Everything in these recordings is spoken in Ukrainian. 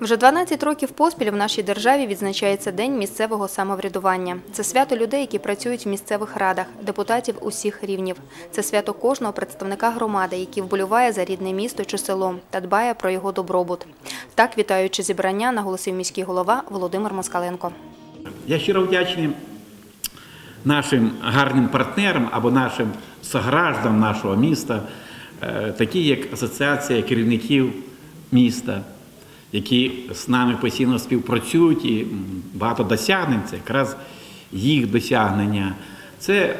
Вже 12 років поспіль в нашій державі відзначається День місцевого самоврядування. Це свято людей, які працюють в місцевих радах, депутатів усіх рівнів. Це свято кожного представника громади, який вболіває за рідне місто чи село та дбає про його добробут. Так, вітаючи зібрання, наголосив міський голова Володимир Москаленко. Я щиро вдячний нашим гарним партнерам або нашим согражданам нашого міста, е, такі як Асоціація керівників міста, які з нами постійно співпрацюють і багато досягнень, це якраз їх досягнення. Це е,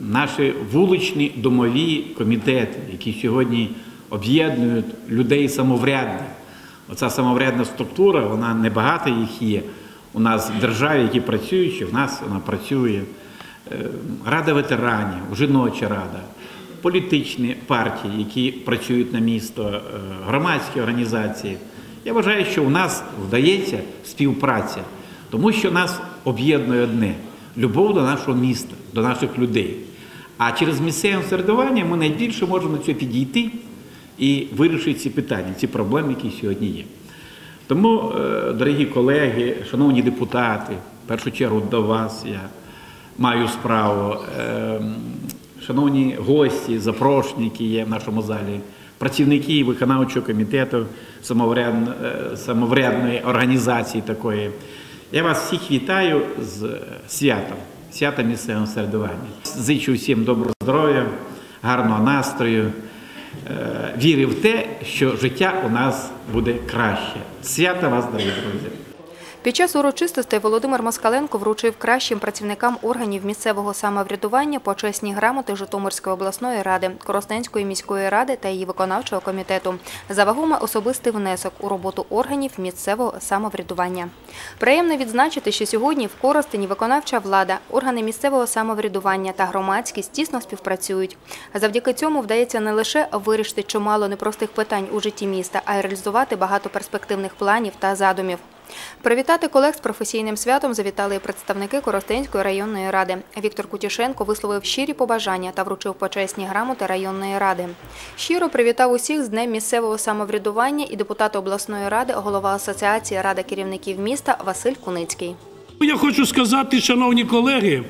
наші вуличні домові комітети, які сьогодні об'єднують людей самоврядних. Оця самоврядна структура, вона небагато їх є. У нас в державі, які працюють, що в нас вона працює. Е, Рада ветеранів, жіноча рада, політичні партії, які працюють на місто, е, громадські організації. Я вважаю, що у нас вдається співпраця, тому що нас об'єднує одне любов до нашого міста, до наших людей. А через місцеве середування ми найбільше можемо до цього підійти і вирішити ці питання, ці проблеми, які сьогодні є. Тому, е, дорогі колеги, шановні депутати, в першу чергу до вас я маю справу, е, шановні гості, запрошники є в нашому залі, працівники виконавчого комітету е, самоврядної організації такої. Я вас всіх вітаю з святом, святом місцевого середування. Зичу всім доброго здоров'я, гарного настрою е, віри в те, що життя у нас буде краще. Свята вас, дорогі друзі! Під час урочистостей Володимир Москаленко вручив кращим працівникам органів місцевого самоврядування почесні грамоти Житомирської обласної ради, Коростенської міської ради та її виконавчого комітету за вагомий особистий внесок у роботу органів місцевого самоврядування. Приємно відзначити, що сьогодні в Коростені виконавча влада, органи місцевого самоврядування та громадськість тісно співпрацюють. Завдяки цьому вдається не лише вирішити чимало непростих питань у житті міста, а й реалізувати багато перспективних планів та задумів. Привітати колег з професійним святом завітали і представники Коростенської районної ради. Віктор Кутішенко висловив щирі побажання та вручив почесні грамоти районної ради. Щиро привітав усіх з Днем місцевого самоврядування і депутат обласної ради, голова Асоціації Рада керівників міста Василь Куницький. Я хочу сказати, шановні колеги,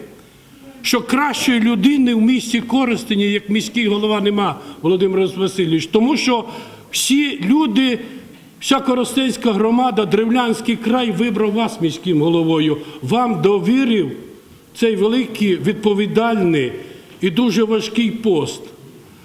що кращої людини в місті Коростені, як міський голова, нема Володимир Васильович, тому що всі люди, вся Коростенська громада, Древлянський край вибрав вас міським головою, вам довірив цей великий відповідальний і дуже важкий пост.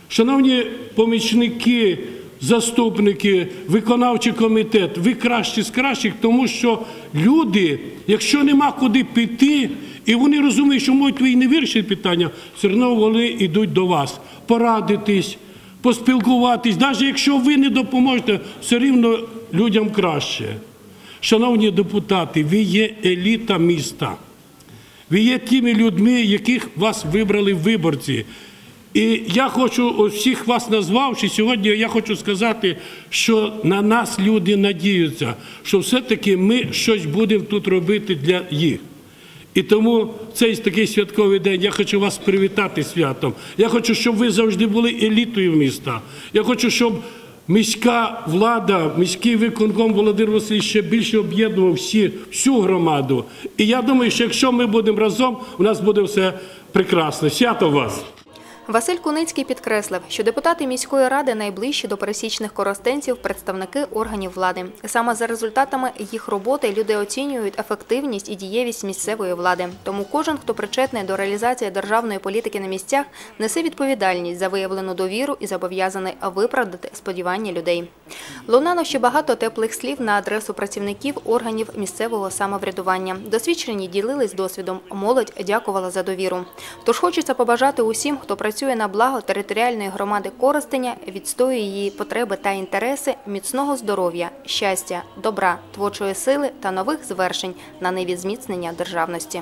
Шановні помічники, заступники, виконавчий комітет, ви кращі з кращих, тому що люди, якщо нема куди піти, і вони розуміють, що можуть ви не вирішити питання, все одно вони йдуть до вас порадитись, поспілкуватись. Навіть якщо ви не допоможете, все рівно людям краще. Шановні депутати, ви є еліта міста. Ви є тими людьми, яких вас вибрали виборці. І я хочу всіх вас назвавши, сьогодні я хочу сказати, що на нас люди надіються, що все-таки ми щось будемо тут робити для їх. І тому цей такий святковий день я хочу вас привітати святом. Я хочу, щоб ви завжди були елітою міста. Я хочу, щоб міська влада, міський виконком Володимир Васильович ще більше об'єднував всі, всю громаду. І я думаю, що якщо ми будемо разом, у нас буде все прекрасно. Свято вас! Василь Куницький підкреслив, що депутати міської ради найближчі до пересічних коростенців представники органів влади. Саме за результатами їх роботи люди оцінюють ефективність і дієвість місцевої влади. Тому кожен, хто причетний до реалізації державної політики на місцях, несе відповідальність за виявлену довіру і зобов'язаний виправдати сподівання людей. Лунало ще багато теплих слів на адресу працівників органів місцевого самоврядування. Досвідчені ділились досвідом. Молодь дякувала за довіру. Тож хочеться побажати усім, хто працює на благо територіальної громади Коростеня, відстоює її потреби та інтереси, міцного здоров'я, щастя, добра, творчої сили та нових звершень на ниві зміцнення державності.